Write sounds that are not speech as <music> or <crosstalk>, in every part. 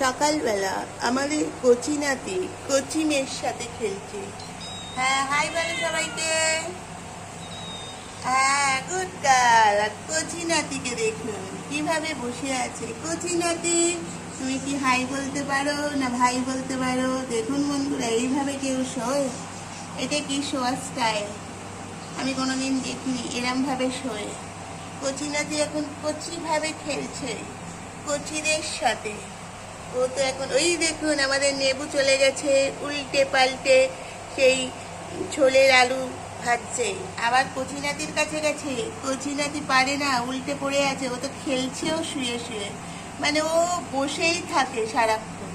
সকালবেলা আমাদের কচি নাতি কচি মেয়ের সাথে খেলছে। হ্যাঁ হাই বলো সবাইকে। হ্যাঁ গুড গার্ল আর কচি নাতিকে দেখুন, কীভাবে বসে আছে। কচি নাতি, তুমি কি হাই বলতে পারো না ভাই বলতে পারো? দেখুন বন্ধুরা, এইভাবে কেউ শোয়? এটা কি শোয়ার স্টাইল আমি কোনোদিন দেখিনি এরম ভাবে শোয়। কচি নাতি এখন কচি ভাবে খেলছে, কচিদের সাথে। ও তো এখন ওই দেখুন আমাদের নেবু চলে গেছে, উল্টে পাল্টে সেই ছোলের আলু ভাজছে। আবার কচি নাতির কাছে গেছে। কচি নাতি পারে না, উল্টে পড়ে আছে। ও তো খেলছেও, শুয়ে শুয়ে। মানে ও বসেই থাকে সারাক্ষণ।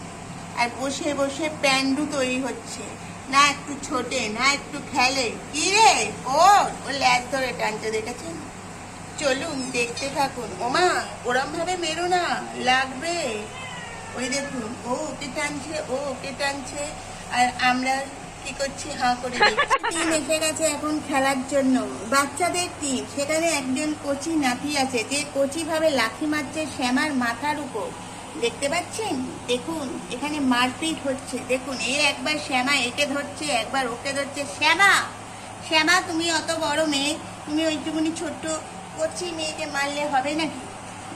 আর বসে বসে প্যান্ডু তৈরি হচ্ছে। না একটু ছোটে, না একটু খেলে। কি রে? ও ও ল্যাজ ধরে টানতে দেখেছেন? চলুন, দেখতে থাকুন। ওমা ওরম ভাবে মেরো না। লাগবে। ওই দেখুন, ও ওকে টানছে, ও ওকে টানছে, আর আমরা কি করছি, হা করে <laughs> টিম এসে গেছে এখন খেলার জন্য। বাচ্চাদের টিম, সেখানে একজন কোচি নাতি আছে, যে কোচি ভাবে লাঠি মারছে শ্যামার মাথার উপর। দেখতে পাচ্ছেন? দেখুন, এখানে মারপিট হচ্ছে। দেখুন এর একবার শ্যামা একে ধরছে, একবার ওকে ধরছে। শ্যামা! শ্যামা, তুমি অত বড় মেয়ে, তুমি ওইটুকুনি ছোট্ট কচি মেয়েকে মারলে হবে নাকি?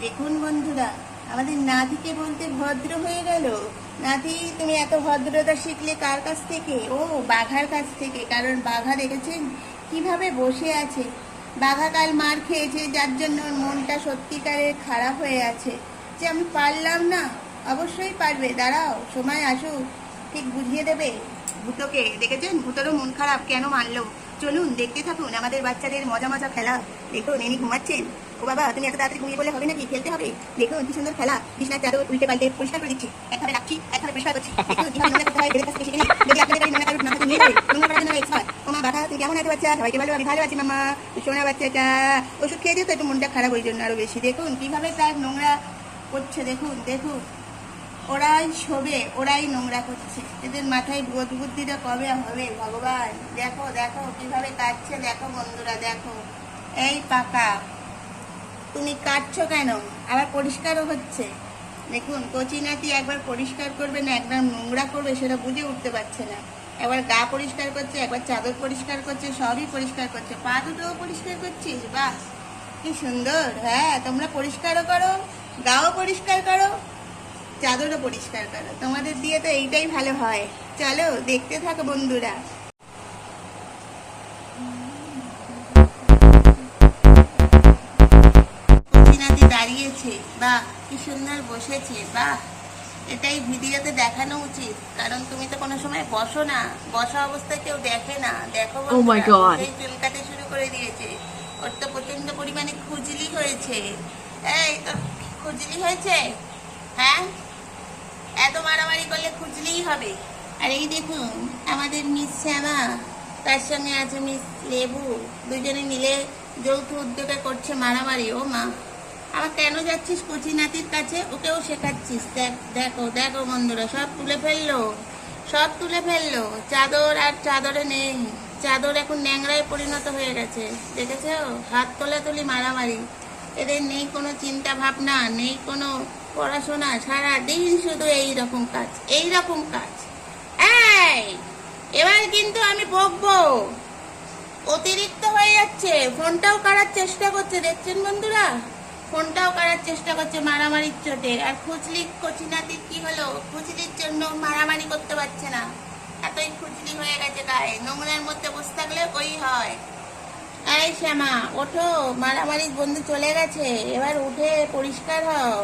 দেখুন বন্ধুরা। আমাদের নাতিকে বলতে ভদ্র হয়ে গেল। নাতি, তুমি এত ভদ্রতা শিখলে কার কাছ থেকে? ও, বাঘার কাছ থেকে। কারণ বাঘা দেখেছেন কীভাবে বসে আছে। বাঘা কাল মার খেয়েছে, যার জন্য ওর মনটা সত্যিকারের খারাপ হয়ে আছে। যে আমি পারলাম না। অবশ্যই পারবে। দাঁড়াও, সময় আসুক। ঠিক বুঝিয়ে দেবে? ভূতকে, দেখেছেন? ভূতেরও মন খারাপ, কেন মারলো? চলুন, দেখতে থাকুন, আমাদের বাচ্চাদের মজা মজা খেলা। দেখুন ইনি ঘুমাচ্ছেন? ও বাবা, তুমি এত তাড়াতাড়ি ঘুমিয়ে বলে হবে নাকি? খেলতে হবে। দেখুন, কি সুন্দর খেলা। বিছনার চাদর উল্টে পাল্টে পরিষ্কার করে দিচ্ছি। একভাবে রাখছি, একভাবে পরিষ্কার করছি। ওষুধ খেয়ে দিও তো, একটু মনটা খারাপ ওই জন্য আরও বেশি। দেখুন, কীভাবে তার নোংরা করছে, দেখুন দেখুন। ওরাই শোবে, ওরাই নোংরা করছে। এদের মাথায় বোধ বুদ্ধিটা কবে হবে ভগবান? দেখো দেখো, কীভাবে কাটছে, দেখো বন্ধুরা, দেখো। এই পাকা। তুমি কাটছো কেন? আবার পরিষ্কারও হচ্ছে। দেখুন, কচি নাতি একবার পরিষ্কার করবে না একদম নোংরা করবে, সেটা বুঝে উঠতে পারছে না। একবার গা পরিষ্কার করছে, একবার চাদর পরিষ্কার করছে, সবই পরিষ্কার করছে। পা দুটোও পরিষ্কার করছিস? বাহ! কি সুন্দর হ্যাঁ তোমরা পরিষ্কারও করো, গাও পরিষ্কার করো। চাদরও পরিষ্কার করো। তোমাদের দিয়ে তো এইটাই ভালো হয়। চলো দেখতে থাকো বন্ধুরা। দাঁড়িয়েছে। বাহ কি সুন্দর বসেছে। বাহ এটাই ভিডিওতে দেখানো উচিত। কারণ তুমি তো কোনো সময় বসো না। বসা অবস্থায় কেউ দেখে না। দেখো Oh. সেই চুলকাতে শুরু করে দিয়েছে। ওর তো প্রচণ্ড পরিমাণে খুজলি হয়েছে। এই তোর খুজলি হয়েছে? হ্যাঁ? মারামারি করলে খুঁজলেই হবে। আর এই দেখুন, আমাদের মিস শ্যামা, তার সঙ্গে আছে মিস লেবু, দুজনে মিলে যৌথ উদ্যোগে করছে মারামারি। ও মা, আবার কেন যাচ্ছিস কচি নাতির কাছে? ওকেও শেখাচ্ছিস। দেখ, দেখো দেখো বন্ধুরা, সব তুলে ফেলল, সব তুলে ফেলল। চাদর আর চাদরে নেই। চাদর এখন ন্যাংরায় পরিণত হয়ে গেছে। দেখেছ? হাত তোলা তুলি মারামারি। এদের নেই কোনো চিন্তা ভাবনা, নেই কোনো পড়াশোনা সারা দিন শুধু এই রকম কাজ, এই রকম কাজ। এই, এবার কিন্তু আমি বকবো। অতিরিক্ত হয়ে যাচ্ছে, ফোনটাও কাড়ার চেষ্টা করছে, দেখছেন বন্ধুরা? ফোনটাও কাড়ার চেষ্টা করছে মারামারির চোটে। আর খুচলি কচিনাতির কি হলো? খুচলির জন্য মারামারি করতে পারছে না। এতই খুচলি হয়ে গেছে গায়ে। নোংরার মধ্যে বসে থাকলে ওই হয়। এই শ্যামা, ওঠো, মারামারির বন্ধু চলে গেছে। এবার উঠে পরিষ্কার হও।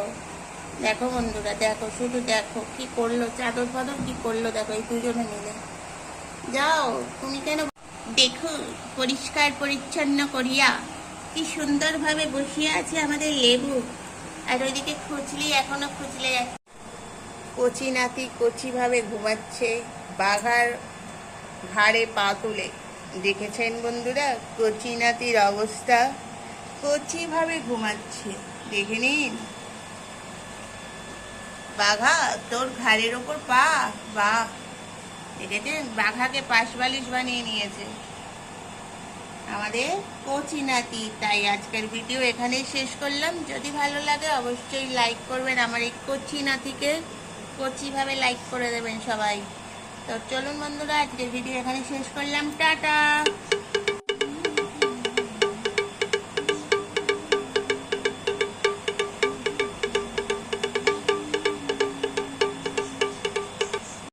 দেখো বন্ধুরা, দেখো, শুধু দেখো কি করল, চাদর ফাদর কি করল, দেখো এই দুজনে মিলে। যাও, তুমি কেন দেখো, পরিষ্কার পরিচ্ছন্ন করিয়া কি সুন্দরভাবে বসিয়ে আছে আমাদের লেবু। আর ওইদিকে খুচলি এখনও খুচলে যাচ্ছে কচি নাতি কচিভাবে ঘুমাচ্ছে, বাঘার ঘাড়ে পা তুলে। দেখেছেন বন্ধুরা কচি নাতির অবস্থা? কচিভাবে ঘুমাচ্ছে। দেখে নিন। বাঘা, তোর ঘাড়ের ওপর পা বাহ দেখেছেন বাঘাকে পাশ বালিশ বানিয়ে নিয়েছে। আমাদের কচি নাতি, তাই আজকের ভিডিও এখানেই শেষ করলাম। যদি ভালো লাগে, অবশ্যই লাইক করবেন আমার এই কচি নাতিকে। কচিভাবে লাইক করে দেবেন সবাই। তো চলুন বন্ধুরা, আজকের ভিডিও এখানে শেষ করলাম। টাটা!